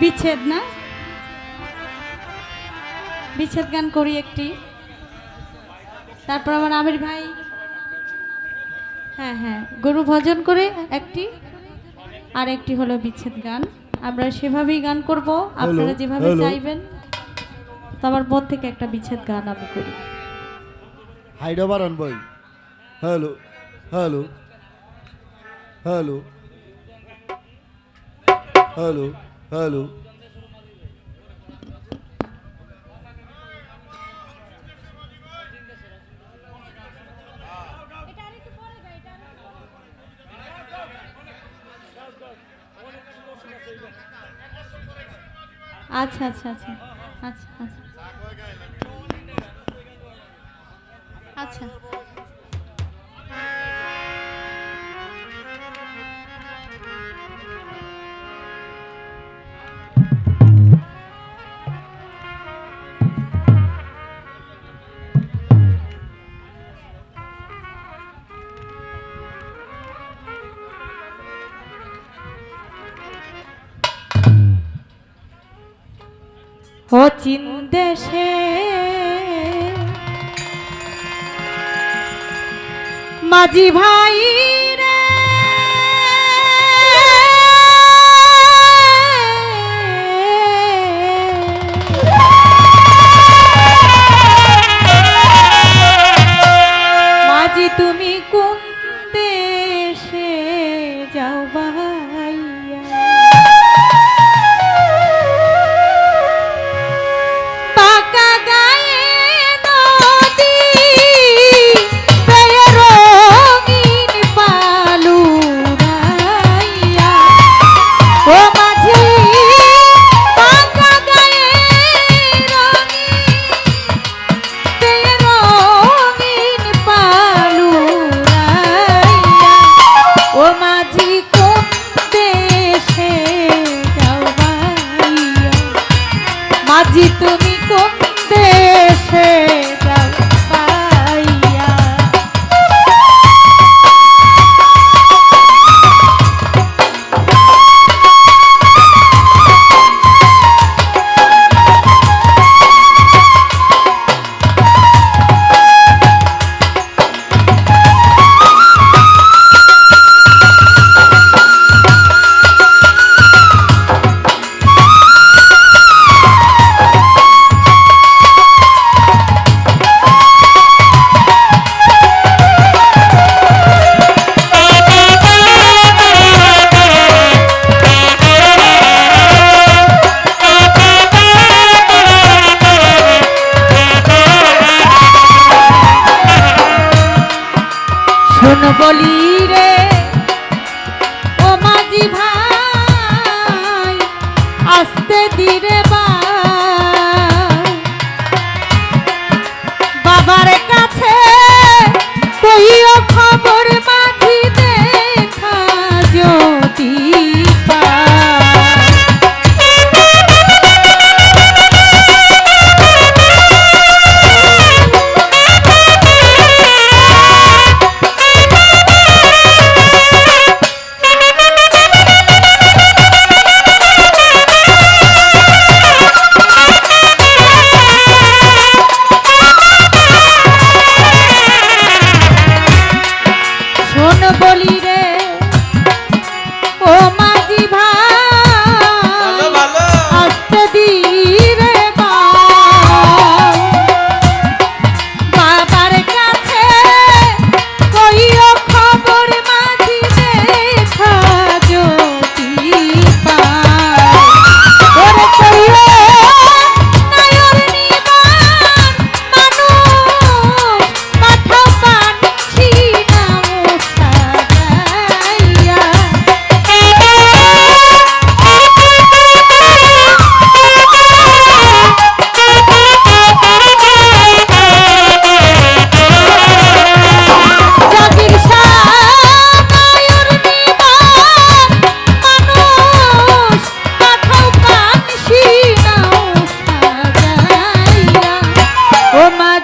বিচ্ছেদ না? বিচ্ছেদ গান করি একটি। তারপর আমার আমির ভাই। হ্যাঁ হ্যাঁ গরু ভজন করে একটি। আর একটি হলো বিচ্ছেদ গান। আমরা সেভাবেই গান করব। আপনারা যেভাবে চাইবেন। তো আমার মন থেকে একটা বিচ্ছেদ গান আমি করি। হাইডা বারণ বই hello hello hello hello. Hello. আচ্ছা আচ্ছা আচ্ছা আচ্ছা আচ্ছা। আচ্ছা। ও চীন দেশে মাঝি ভাই শোন বলি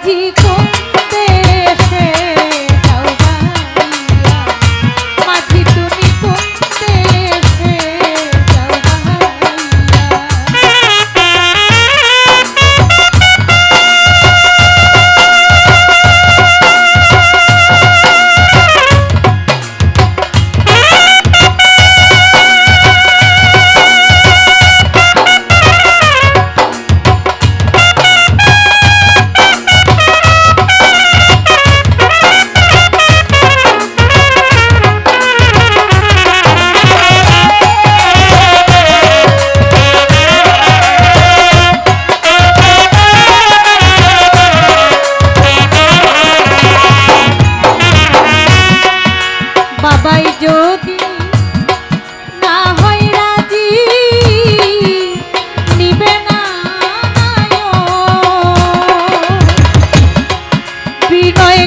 ради বিনয়